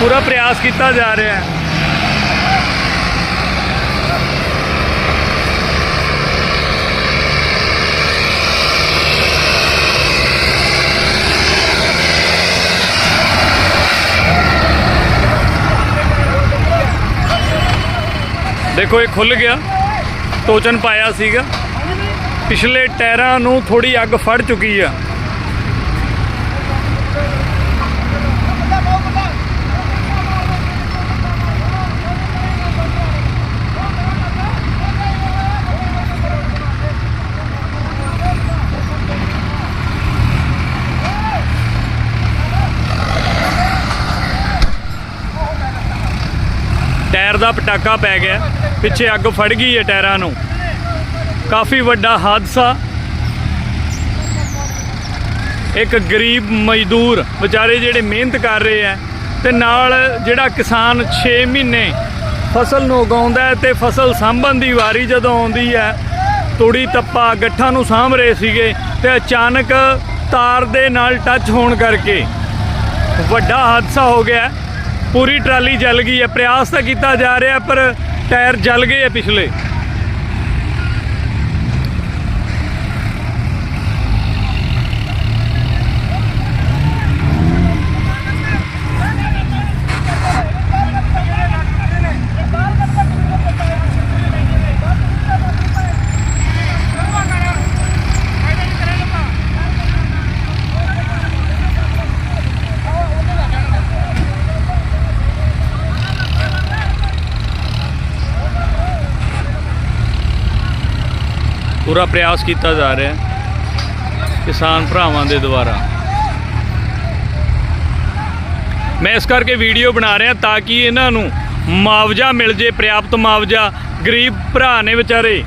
ਪੂਰਾ ਪ੍ਰਯਾਸ ਕੀਤਾ ਜਾ ਰਿਹਾ ਹੈ। ਦੇਖੋ, ਇਹ ਖੁੱਲ ਗਿਆ। ਟੋਚਨ ਪਾਇਆ ਸੀਗਾ। ਪਿਛਲੇ ਟਾਇਰਾਂ ਨੂੰ ਥੋੜੀ ਅੱਗ ਫੜ ਚੁੱਕੀ ਆ। ਟਾਇਰ ਦਾ ਪਟਾਕਾ ਪੈ ਗਿਆ। ਪਿੱਛੇ ਅੱਗ ਫੜ ਗਈ ਹੈ ਟਾਇਰਾਂ ਨੂੰ। ਕਾਫੀ ਵੱਡਾ ਹਾਦਸਾ। ਇੱਕ ਗਰੀਬ ਮਜ਼ਦੂਰ ਵਿਚਾਰੇ ਜਿਹੜੇ ਮਿਹਨਤ ਕਰ ਰਹੇ ਆ ਤੇ ਨਾਲ ਜਿਹੜਾ ਕਿਸਾਨ 6 ਮਹੀਨੇ ਫਸਲ ਨੂੰ ਉਗਾਉਂਦਾ ਹੈ ਤੇ ਫਸਲ ਸਾਂਭਣ ਦੀ ਵਾਰੀ ਜਦੋਂ ਆਉਂਦੀ ਹੈ, ਤੂੜੀ ਤੱਪਾ ਗੱਠਾਂ ਨੂੰ ਸਾਂਭ ਰਹੇ ਸੀਗੇ ਤੇ ਅਚਾਨਕ ਤਾਰ ਦੇ ਨਾਲ ਟੱਚ ਹੋਣ ਕਰਕੇ ਵੱਡਾ ਹਾਦਸਾ ਹੋ ਗਿਆ। ਪੂਰੀ ਟਰਾਲੀ ਜਲ ਗਈ ਹੈ, ਪ੍ਰਯਾਸ ਤਾਂ ਕੀਤਾ ਜਾ ਰਿਹਾ, ਪਰ ਟਾਇਰ ਜਲ ਗਏ ਆ ਪਿਛਲੇ। ਪੂਰਾ ਪ੍ਰਯਾਸ ਕੀਤਾ ਜਾ ਰਿਹਾ ਹੈ ਕਿਸਾਨ ਭਰਾਵਾਂ ਦੇ ਦੁਆਰਾ। ਮੈਂ ਇਸ ਕਰਕੇ ਵੀਡੀਓ ਬਣਾ ਰਿਹਾ ਤਾਂ ਕਿ ਇਹਨਾਂ ਨੂੰ ਮੁਆਵਜ਼ਾ ਮਿਲ ਜੇ, ਪ੍ਰਾਪਤ ਮੁਆਵਜ਼ਾ, ਗਰੀਬ ਭਰਾ ਨੇ ਵਿਚਾਰੇ।